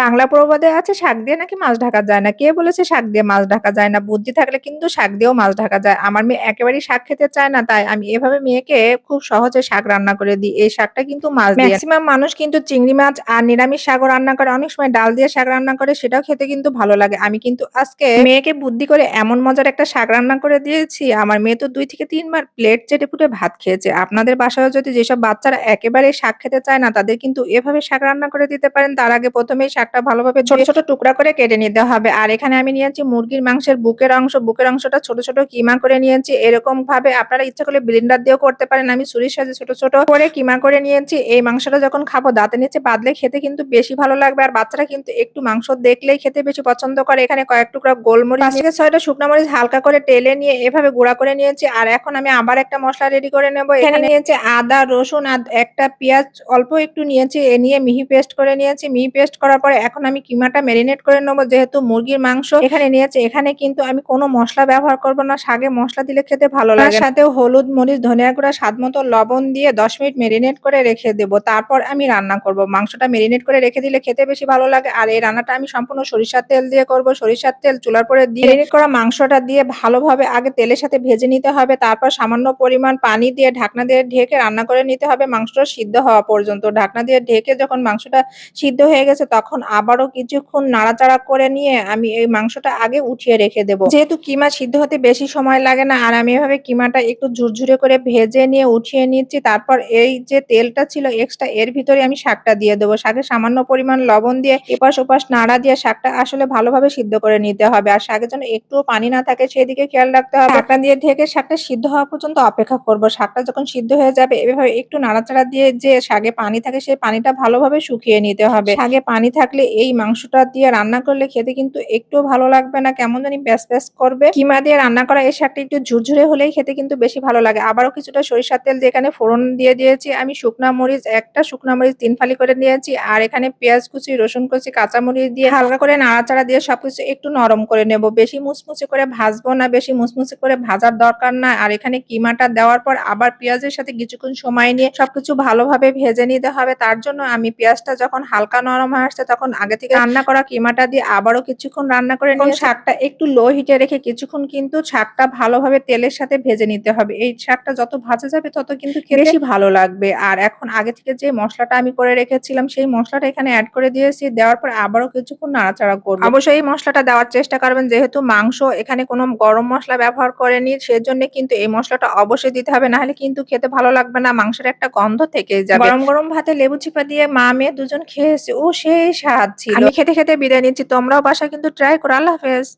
বাংলা প্রবাদে আছে শাক দিয়ে নাকি মাছ ঢাকা যায় না। কে বলেছে শাক দিয়ে মাছ ঢাকা যায় না? বুদ্ধি থাকলে কিন্তু শাক দিয়েও মাছ ঢাকা যায়। আমার মেয়ে একেবারেই শাক খেতে চায় না, তাই আমি এভাবে মেয়েকে খুব সহজে শাক রান্না করে দিই। এই শাকটা কিন্তু মাছ দিয়ে মেক্সিমাম মানুষ কিন্তু চিংড়ি মাছ আর নিরামিষ শাকও রান্না করে। অনেক সময় ডাল দিয়ে শাক রান্না করে, সেটাও খেতে কিন্তু ভালো লাগে। আমি কিন্তু আজকে মেয়েকে বুদ্ধি করে এমন মজার একটা শাক রান্না করে দিয়েছি, আমার মেয়ে তো দুই থেকে তিনবার প্লেট চেটে ফুটে ভাত খেয়েছে। আপনাদের বাসায়ও যদি যেসব বাচ্চারা একেবারে শাক খেতে চায় না, তাদের কিন্তু এভাবে শাক রান্না করে দিতে পারেন। তার আগে ১ম এই শাকটা ভালোভাবে ছোট, ছোট টুকরা করে কেটে নিতে হবে। আর এখানে আমি নিয়েছি মুরগির মাংসের বুকের অংশ। বুকের অংশটা ছোট, ছোট কিমা করে নিয়েছি। এরকম ভাবে আপনারা ইচ্ছা করলে ব্লেন্ডার দিয়েও করতে পারেন। আমি ছুরির সাহায্যে ছোট, ছোট করে কিমা করে নিয়েছি। এই মাংসটা যখন খাব দাঁতে নিচে বাদলে খেতে কিন্তু বেশি ভালো লাগবে। আর বাচ্চারা কিন্তু একটু মাংস দেখলেই খেতে বেশি পছন্দ করে। এখানে কয়েক টুকরা গোলমরিচ, ৫ থেকে ৬ টা শুকনো মরিচ হালকা করে টেলে নিয়ে এভাবে গুঁড়া করে নিয়েছি। আর এখন আমি আবার একটা মশলা রেডি করে নেব। এখানে নিয়েছি আদা, রসুন আর একটা পেঁয়াজ অল্প একটু নিয়েছি। এ নিয়ে মিহি পেস্ট করে নিয়েছি। মিহি পেস্ট করার পরে এখন আমি কিমাটা মেরিনেট করে নেব যেহেতু মুরগির মাংস এখানে নিয়েছে এখানে কিন্তু আমি কোনো মশলা ব্যবহার করব না। শাগে মশলা দিলে খেতে ভালো লাগে। সাথে হলুদ, মরিচ, ধনিয়া গুঁড়া স্বাদ মতো লবণ দিয়ে ১০ মিনিট মেরিনেট করে রেখে দেব। তারপর আমি রান্না করব। মাংসটা মেরিনেট করে রেখে দিলে খেতে বেশি ভালো লাগে। আর এই রান্নাটা আমি সম্পূর্ণ সরিষার তেল দিয়ে করব। সরিষার তেল চুলার পরে দিয়ে মেরিনেট করা মাংসটা দিয়ে ভালোভাবে আগে তেলের সাথে ভেজে নিতে হবে। তারপর সামান্য পরিমাণ পানি দিয়ে ঢাকনা দিয়ে ঢেকে রান্না করে নিতে হবে মাংসটা সিদ্ধ হওয়া পর্যন্ত। ঢাকনা দিয়ে ঢেকে যখন মাংসটা সিদ্ধ হয়ে গেছে তখন আবারও কিছুক্ষণ নাড়াচাড়া করে নিয়ে আমি এই মাংসটা আগে উঠিয়ে রেখে দেব। যেহেতু কিমা সিদ্ধ হতে বেশি সময় লাগে না, আর আমি এভাবে কিমাটা একটু ঝুরঝুরে করে ভেজে নিয়ে উঠিয়ে নিচ্ছি। তারপর এই যে তেলটা ছিল এক্সট্রা এর ভিতরে আমি শাকটা দিয়ে দেবো। শাকে সামান্য পরিমাণ লবণ দিয়ে এপাশ ওপাশ নাড়া দিয়ে শাকটা আসলে ভালোভাবে সিদ্ধ করে নিতে হবে। আর শাকের জন্য একটুও পানি না থাকে, সেদিকে খেয়াল রাখতে হবে। ঢাকনা দিয়ে ঢেকে শাকটা সিদ্ধ হওয়া পর্যন্ত অপেক্ষা করব। শাকটা যখন সিদ্ধ হয়ে যাবে, এভাবে একটু নাড়াচাড়া দিয়ে যে শাকে পানি থাকে, সেই পানিটা ভালোভাবে শুকিয়ে নিতে হবে। শাকে পানি থাকলে এই মাংসটা দিয়ে রান্না করলে খেতে কিন্তু একটু ভালো লাগবে না। কেমন জানি প্যাচ প্যাচ করবে। কিমা দিয়ে রান্না করা এই শাকটা একটু ঝুরঝুরে হলেই খেতে কিন্তু বেশি ভালো লাগে। আবারও কিছুটা সরিষার তেল দিয়ে এখানে ফোড়ন দিয়ে দিয়েছি। আমি শুকনা মরিচ একটা শুকনা মরিচ তিন ফালি করে নিয়েছি। আর এখানে পেঁয়াজ কুচি, রসুন কুচি, কাঁচামরিচ দিয়ে হালকা করে নাড়াচাড়া দিয়ে সবকিছু একটু নরম করে নেব। বেশি মুচমুচে করে ভাজবো না, বেশি মুচমুচে করে ভাজার দরকার না। আর এখানে কিমাটা দেওয়ার পর আবার পেঁয়াজের সাথে কিছুক্ষণ সময় নিয়ে সবকিছু ভালোভাবে ভেজে নিতে হবে। তার জন্য আমি পেঁয়াজটা যখন হালকা নরম আসছে তখন আগে থেকে রান্না করা কিমাটা দিয়ে আবারও কিছুক্ষণ রান্না করে নিয়ে শাকটা একটু লো হিটে রেখে কিছুক্ষণ কিন্তু শাকটা ভালোভাবে তেলের সাথে ভেজে নিতে হবে। এই শাকটা যত ভাজা যাবে তত কিন্তু বেশি ভালো লাগবে। আর এখন আগে থেকে যে মশলাটা আমি করে রেখেছিলাম সেই মশলাটা এখানে অ্যাড করে দিয়েছি। দেওয়ার পর আবারও কিছুক্ষণ নাড়াচাড়া করব। অবশ্যই এই মসলাটা দেওয়ার চেষ্টা করবেন যেহেতু মাংস এখানে কোনো গরম মশলা ব্যবহার করেনি সেজন্য কিন্তু এই মশলাটা অবশ্যই দিতে হবে। নাহলে কিন্তু খেতে ভালো লাগবে না। মাংসের একটা গন্ধ থেকেই যাবে। গরম, গরম ভাতে লেবু চিপা দিয়ে মা মেয়ে দুজন খেয়েছি। ও সেই স্বাদ ছিল। আমি খেতে, খেতে বিদায় নিচ্ছি। তোমরাও বাসা কিন্তু ট্রাই করো। আল্লাহ হাফেজ।